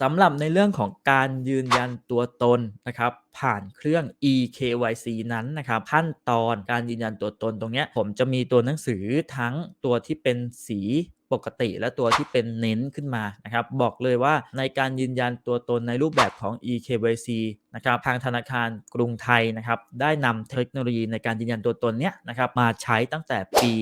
สำหรับในเรื่องของการยืนยันตัวตนนะครับผ่านเครื่อง eKYC นั้นนะครับขั้นตอนการยืนยันตัวตนตรงเนี้ยผมจะมีตัวหนังสือทั้งตัวที่เป็นสีปกติและตัวที่เป็นเน้นขึ้นมานะครับบอกเลยว่าในการยืนยันตัวตนในรูปแบบของ eKYC นะครับทางธนาคารกรุงไทยนะครับได้นำเทคโนโลยีในการยืนยันตัวตนเนี้ยนะครับมาใช้ตั้งแต่ปี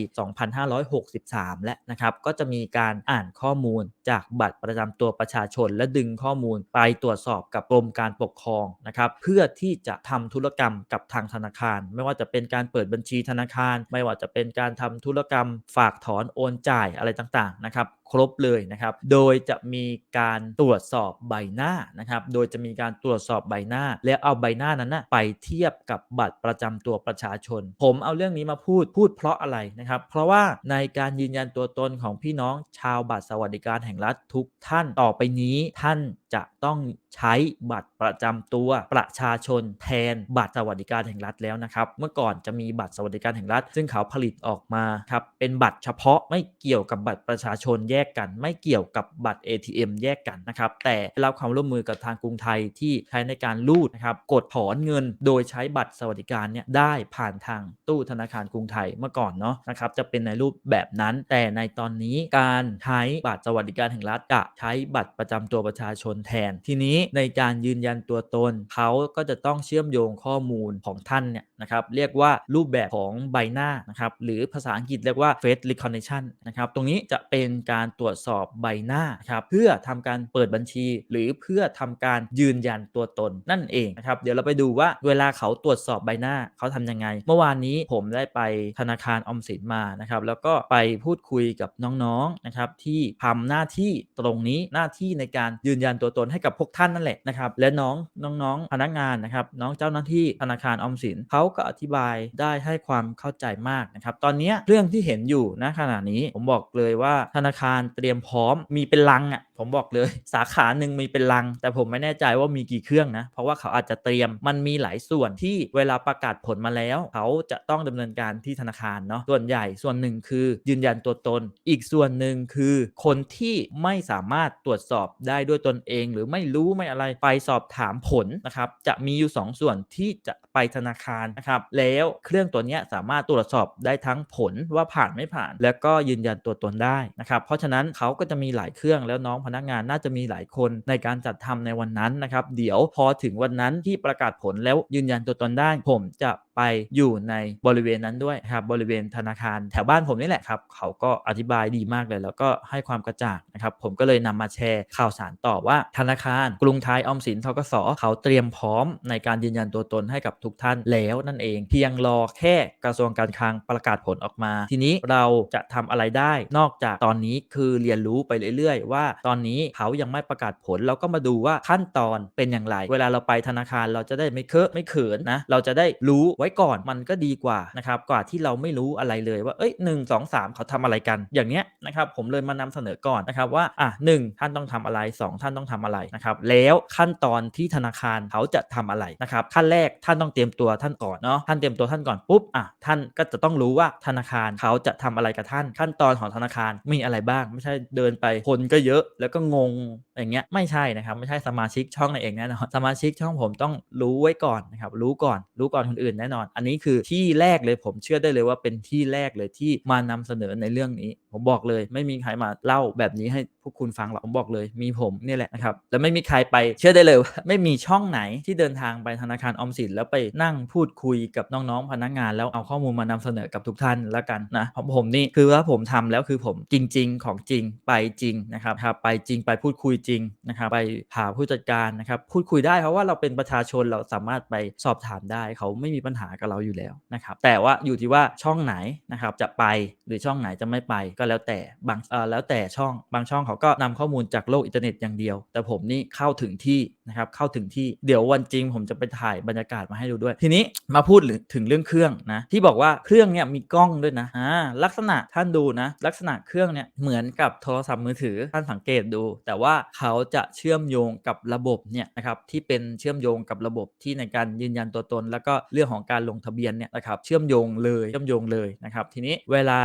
2563 และนะครับก็จะมีการอ่านข้อมูลจากบัตรประจำตัวประชาชน และดึงข้อมูลไปตรวจสอบกับกรมการปกครองนะครับเพื่อที่จะทำธุรกรรมกับทางธนาคาร ไม่ว่าจะเป็นการเปิดบัญชีธนาคาร ไม่ว่าจะเป็นการทำธุรกรรมฝากถอนโอนจ่ายอะไรต่างๆนะครับ ครบเลยนะครับ โดยจะมีการตรวจสอบใบหน้านะครับ โดยจะมีการตรวจสอบใบหน้า แล้วเอาใบหน้านั้นนะไปเทียบกับบัตรประจำตัวประชาชน ผมเอาเรื่องนี้มาพูดพูดเพราะอะไรนะครับ เพราะว่าในการยืนยันตัวตนของพี่น้องชาวบัตรสวัสดิการแห่งรัฐทุกท่านต่อไปนี้ท่านจะต้องใช้บัตรประจำตัวประชาชนแทนบัตรสวัสดิการแห่งรัฐแล้วนะครับ เมื่อก่อนจะมีบัตรสวัสดิการแห่งรัฐ ซึ่งเขาผลิตออกมาครับเป็นบัตรเฉพาะไม่เกี่ยวกับบัตรประชาชนแยกกัน ไม่เกี่ยวกับบัตร ATM แยกกันนะครับแต่รับความร่วมมือกับทางกรุงไทยที่ใช้ในการรูดนะครับกดถอนเงินโดยใช้บัตรสวัสดิการเนี่ยได้ผ่านทางตู้ธนาคารกรุงไทยเมื่อก่อนเนาะนะครับจะเป็นในรูปแบบนั้น แต่ในตอนนี้การใช้บัตรสวัสดิการแห่งรัฐจะใช้บัตรประจำตัวประชาชนแทน ทีนี้ในการยืนยันตัวตนเขาก็จะต้องเชื่อมโยงข้อมูลของท่านเนี่ย นะครับเรียกว่ารูปแบบของใบหน้านะครับหรือภาษาอังกฤษเรียกว่า face recognition นะครับตรงนี้จะเป็นการตรวจสอบใบหน้าครับเพื่อทำการเปิดบัญชี หรือเพื่อทำการยืนยันตัวตนนั่นเองนะครับเดี๋ยวเราไปดูว่าเวลาเขาตรวจสอบใบหน้าเขาทำยังไง เมื่อวานนี้ผมได้ไปธนาคารออมสินมานะครับแล้วก็ไปพูดคุยกับน้องๆนะครับที่ทำหน้าที่ตรงนี้หน้าที่ในการยืนยันตัวตนให้กับพวกท่านนั่นแหละนะครับและน้องน้องๆพนักงานนะครับน้องเจ้าหน้าที่ธนาคารออมสินเขาก็อธิบายได้ให้ความเข้าใจมากนะครับ ตอนนี้เรื่องที่เห็นอยู่ณขณะนี้ผมบอกเลยว่าธนาคารเตรียมพร้อมมีเป็นลังอะ ผมบอกเลยสาขาหนึ่งมีเป็นลัง แต่ผมไม่แน่ใจว่ามีกี่เครื่องนะ เพราะว่าเขาอาจจะเตรียมมันมีหลายส่วนที่เวลาประกาศผลมาแล้ว เขาจะต้องดำเนินการที่ธนาคารเนาะส่วนใหญ่ส่วนหนึ่งคือยืนยันตัวตน อีกส่วนหนึ่งคือคนที่ไม่สามารถตรวจสอบได้ด้วยตนเอง หรือไม่รู้ไม่อะไรไปสอบถามผลนะครับจะมีอยู่ 2ส่วนที่จะไปธนาคารนะครับแล้วเครื่องตัวนี้สามารถตรวจสอบได้ทั้งผลว่าผ่านไม่ผ่าน แล้วก็ยืนยันตัวตนได้นะครับเพราะฉะนั้นเขาก็จะมีหลายเครื่องแล้วน้องพนักงานน่าจะมีหลายคนในการจัดทำในวันนั้นนะครับ เดี๋ยวพอถึงวันนั้นที่ประกาศผลแล้วยืนยันตัวตนได้ ผมจะไปอยู่ในบริเวณนั้นด้วยครับบริเวณธนาคารแถวบ้านผมนี่แหละครับ เขาก็อธิบายดีมากเลย แล้วก็ให้ความกระจ่างนะครับ ผมก็เลยนำมาแชร์ข่าวสารต่อว่า ธนาคาร กรุงไทยออมสินทกสเขาเตรียมพร้อมในการยืนยันตัวตนให้กับทุกท่านแล้วนั่นเอง เพียงรอแค่กระทรวงการคลังประกาศผลออกมา ทีนี้เราจะทำอะไรได้นอกจากตอนนี้คือเรียนรู้ไปเรื่อย ๆ ว่าตอนนี้เขายังไม่ประกาศผล เราก็มาดูว่าขั้นตอนเป็นอย่างไร เวลาเราไปธนาคารเราจะได้ไม่เคอะไม่เขินนะ เราจะได้รู้ไว้ก่อนมันก็ดีกว่านะครับกว่าที่เราไม่รู้อะไรเลยว่าเอ้ยหนึ่งสองสามเขาทำอะไรกัน อย่างเนี้ยนะครับผมเลยมานำเสนอก่อนนะครับว่าอะหนึ่งท่านต้องทำอะไร 2 ท่านต้องทำอะไรนะครับแล้วขั้นตอนที่ธนาคารเขาจะทำอะไรนะครับขั้นแรกท่านต้องเตรียมตัวท่านก่อนเนาะท่านเตรียมตัวท่านก่อนปุ๊บอะท่านก็จะต้องรู้ว่าธนาคารเขาจะทำอะไรกับท่าน ขั้นตอนของธนาคารมีอะไรบ้าง ไม่ใช่เดินไปคนก็เยอะแล้วก็งง อย่างเงี้ยไม่ใช่นะครับ ไม่ใช่สมาชิกช่องในเองแน่นอนสมาชิกช่องผมต้องรู้ไว้ก่อนนะครับ รู้ก่อน รู้ก่อนคนอื่นแน่นอน อันนี้คือที่แรกเลยผมเชื่อได้เลยว่าเป็นที่แรกเลยที่มานำเสนอในเรื่องนี้ ผมบอกเลย ไม่มีใครมาเล่าแบบนี้ให้พวกคุณฟังหรอกผมบอกเลยมีผมนี่แหละนะครับแล้วไม่มีใครไปเชื่อได้เลยว่าไม่มีช่องไหนที่เดินทางไปธนาคารออมสินแล้วไปนั่งพูดคุยกับน้องๆพนักงาน แล้วเอาข้อมูลมานำเสนอกับทุกท่านแล้วกันนะของผมนี่คือว่าผมทำแล้วคือผมจริง ๆ ของจริงไปจริงนะครับครับไปจริงไปพูดคุยจริงนะครับไปหาผู้จัดการนะครับพูดคุยได้เพราะว่าเราเป็นประชาชนเราสามารถไปสอบถามได้ เขาไม่มีปัญหากับเราอยู่แล้วนะครับแต่ว่าอยู่ที่ว่าช่องไหนนะครับจะไปหรือช่องไหนจะไม่ไปก็แล้วแต่บางเอ่อแล้วแต่ช่องบางช่องเขาก็นำข้อมูลจากโลกอินเทอร์เน็ตอย่างเดียว แต่ผมนี่เข้าถึงที่นะครับเข้าถึงที่เดี๋ยววันจริง ผมจะไปถ่ายบรรยากาศมาให้ดูด้วย ทีนี้มาพูดถึงเรื่องเครื่องนะที่บอกว่าเครื่องเนี่ยมีกล้องด้วยนะอ่าลักษณะท่านดูนะลักษณะเครื่องเนี่ยเหมือนกับโทรศัพท์มือถือท่านสังเกตดู แต่ว่าเขาจะเชื่อมโยงกับระบบเนี่ยนะครับที่เป็นเชื่อมโยงกับระบบที่ในการยืนยันตัวตน แล้วก็เรื่องของการลงทะเบียนเนี่ยนะครับเชื่อมโยงเลยเชื่อมโยงเลยนะครับทีนี้เวลา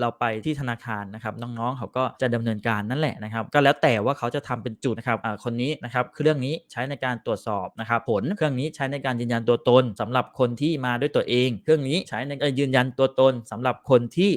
เราไปที่ธนาคารนะครับน้องๆเขาก็จะดำเนินการนั่นแหละนะครับก็แล้วแต่ว่าเขาจะทำเป็นจุดนะครับคนนี้นะครับเครื่องนี้ใช้ในการตรวจสอบนะครับผลเครื่องนี้ใช้ในการยืนยันตัวตนสำหรับคนที่มาด้วยตัวเอง เครื่องนี้ใช้ในการยืนยันตัวตนสำหรับคนที่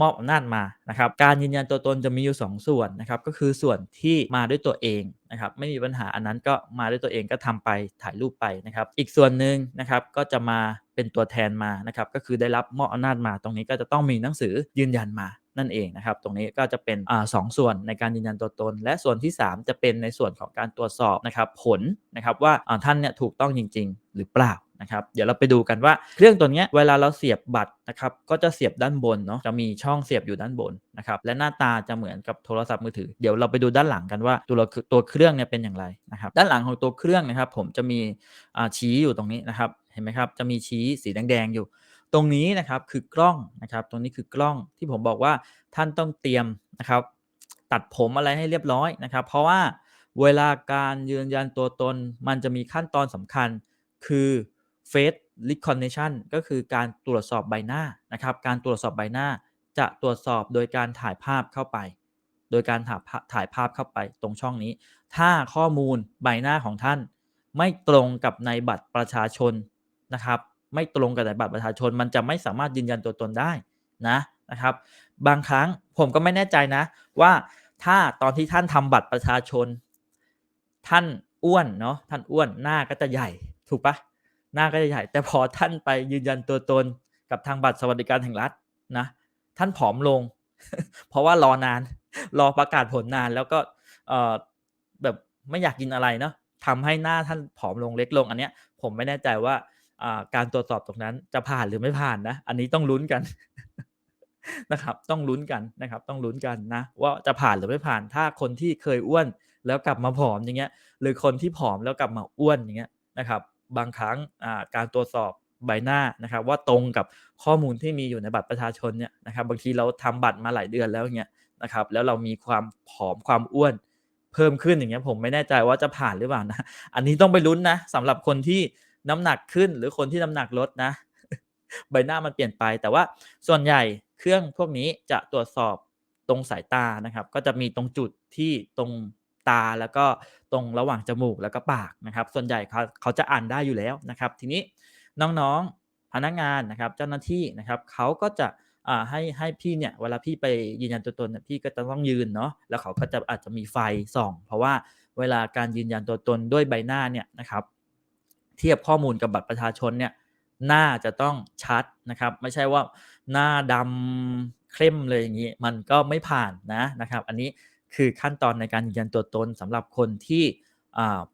มอบอำนาจมานะครับการยืนยันตัวตนจะมีอยู่ 2 ส่วนนะครับก็คือส่วนที่มาด้วยตัวเองนะครับไม่มีปัญหาอันนั้นก็มาด้วยตัวเองก็ทำไปถ่ายรูปไปนะครับ อีกส่วนหนึ่งนะครับก็จะมาเป็นตัวแทนมานะครับก็คือได้รับมอบอำนาจมาตรงนี้ก็จะต้องมีหนังสือยืนยันมา นั่นเองนะครับ ตรงนี้ก็จะเป็นอสองส่วนในการยืนยันตัวตน และส่วนที่ 3 จะเป็นในส่วนของการตรวจสอบนะครับผลนะครับว่าท่านเนี่ยถูกต้องจริง ๆ หรือเปล่านะครับเดี๋ยวเราไปดูกันว่าเครื่องตัวเนี้ยเวลาเราเสียบบัตรนะครับก็จะเสียบด้านบนเนาะจะมีช่องเสียบอยู่ด้านบนนะครับและหน้าตาจะเหมือนกับโทรศัพท์มือถือ เดี๋ยวเราไปดูด้านหลังกันว่าตัวเราตัวเครื่องเนี่ยเป็นอย่างไรนะครับด้านหลังของตัวเครื่องนะครับผมจะมีชี้อยู่ตรงนี้นะครับเห็นไหมครับจะมีชี้สีแดงๆอยู่ ตรงนี้นะครับคือกล้องนะครับ ตรงนี้คือกล้องที่ผมบอกว่าท่านต้องเตรียมนะครับ ตัดผมอะไรให้เรียบร้อยนะครับ เพราะว่าเวลาการยืนยันตัวตนมันจะมีขั้นตอนสำคัญ คือ face recognition ก็คือการตรวจสอบใบหน้านะครับ การตรวจสอบใบหน้าจะตรวจสอบโดยการถ่ายภาพเข้าไป โดยการถ่ายภาพถ่ายภาพเข้าไปตรงช่องนี้ ถ้าข้อมูลใบหน้าของท่าน ไม่ตรงกับในบัตรประชาชนนะครับ ไม่ตรงกับบัตรประชาชน มันจะไม่สามารถยืนยันตัวตนได้นะนะครับ บางครั้งผมก็ไม่แน่ใจนะ ว่าถ้าตอนที่ท่านทำบัตรประชาชน ท่านอ้วนเนาะท่านอ้วนหน้าก็จะใหญ่ถูกปะหน้าก็จะใหญ่ แต่พอท่านไปยืนยันตัวตนกับทางบัตรสวัสดิการแห่งรัฐนะท่านผอมลง เพราะว่ารอนานรอประกาศผลนานแล้วก็เอ่อแบบไม่อยากกินอะไรเนาะทำให้หน้าท่านผอมลงเล็กลงอันเนี้ย ผมไม่แน่ใจว่า การตรวจสอบตรงนั้นจะผ่านหรือไม่ผ่านนะ อันนี้ต้องลุ้นกันนะครับ ต้องลุ้นกันนะครับ ต้องลุ้นกันนะ ว่าจะผ่านหรือไม่ผ่าน ถ้าคนที่เคยอ้วนแล้วกลับมาผอมอย่างเงี้ย หรือคนที่ผอมแล้วกลับมาอ้วนอย่างเงี้ยนะครับ บางครั้งการตรวจสอบใบหน้านะครับ ว่าตรงกับข้อมูลที่มีอยู่ในบัตรประชาชนเนี่ยนะครับ บางทีเราทำบัตรมาหลายเดือนแล้วเงี้ยนะครับ แล้วเรามีความผอมความอ้วนเพิ่มขึ้นอย่างเงี้ยผมไม่แน่ใจว่าจะผ่านหรือเปล่านะ อันนี้ต้องไปลุ้นนะสำหรับคนที่ น้ำหนักขึ้นหรือคนที่น้ำหนักลดนะ ใบหน้ามันเปลี่ยนไป แต่ว่าส่วนใหญ่เครื่องพวกนี้จะตรวจสอบตรงสายตานะครับ ก็จะมีตรงจุดที่ตรงตาแล้วก็ตรงระหว่างจมูกแล้วก็ปากนะครับ ส่วนใหญ่เขาเขาจะอ่านได้อยู่แล้วนะครับ ทีนี้น้องๆพนักงานนะครับ เจ้าหน้าที่นะครับเขาก็จะให้ให้พี่เนี่ยเวลาพี่ไปยืนยันตัวตนเนี่ยพี่ก็จะต้องยืนเนาะแล้วเขาก็จะอาจจะมีไฟส่อง เพราะว่าเวลาการยืนยันตัวตนด้วยใบหน้าเนี่ยนะครับ เทียบข้อมูลกับบัตรประชาชนเนี่ยหน้าจะต้องชัดนะครับ ไม่ใช่ว่าหน้าดำเข้มเลยอย่างนี้ มันก็ไม่ผ่านนะนะครับ อันนี้คือขั้นตอนในการยืนยันตัวตนสำหรับคนที่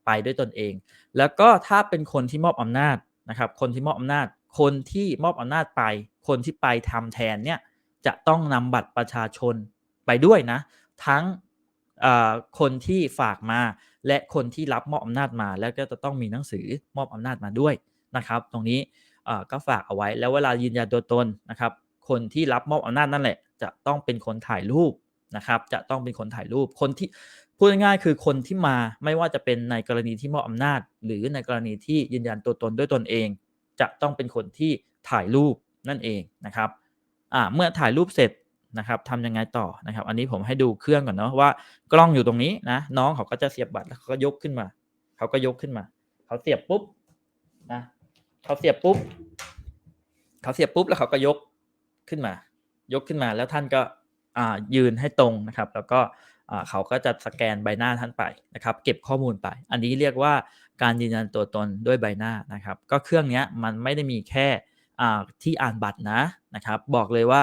ไปด้วยตนเอง แล้วก็ถ้าเป็นคนที่มอบอำนาจนะครับ คนที่มอบอำนาจ คนที่มอบอำนาจไป คนที่ไปทำแทนเนี่ยจะต้องนำบัตรประชาชนไปด้วยนะ ทั้งคนที่ฝากมา และคนที่รับมอบอำนาจมา แล้วก็จะต้องมีหนังสือมอบอำนาจมาด้วยนะครับ ตรงนี้ก็ฝากเอาไว้แล้วเวลายืนยันตัวตนนะครับ คนที่รับมอบอำนาจนั่นแหละ จะต้องเป็นคนถ่ายรูปนะครับ จะต้องเป็นคนถ่ายรูปคนที่พูดง่ายๆคือคนที่มาไม่ว่าจะเป็นในกรณีที่มอบอำนาจ หรือในกรณีที่ยืนยันตัวตนด้วยตนเอง จะต้องเป็นคนที่ถ่ายรูปนั่นเองนะครับเมื่อถ่ายรูปเสร็จ นะครับทำยังไงต่อนะครับ อันนี้ผมให้ดูเครื่องก่อนเนาะว่ากล้องอยู่ตรงนี้นะน้องเขาก็จะเสียบบัตรแล้วเขาก็ยกขึ้นมา เขาก็ยกขึ้นมา เขาเสียบปุ๊บนะเขาเสียบปุ๊บเขาเสียบปุ๊บแล้วเขาก็ยกขึ้นมา ยกขึ้นมาแล้วท่านก็อ่ายืนให้ตรงนะครับ แล้วก็อ่าเขาก็จะสแกนใบหน้าท่านไปนะครับ เก็บข้อมูลไป อันนี้เรียกว่าการยืนยันตัวตนด้วยใบหน้านะครับ ก็เครื่องนี้มันไม่ได้มีแค่อ่าที่อ่านบัตรนะนะครับ บอกเลยว่า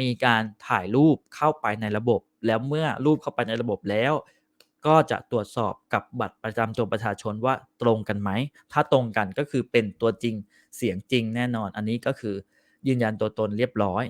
มีการถ่ายรูปเข้าไปในระบบ แล้วเมื่อรูปเข้าไปในระบบแล้ว ก็จะตรวจสอบกับบัตรประจำตัวประชาชนว่าตรงกันไหม ถ้าตรงกันก็คือเป็นตัวจริงเสียงจริงแน่นอน อันนี้ก็คือยืนยันตัวตนเรียบร้อย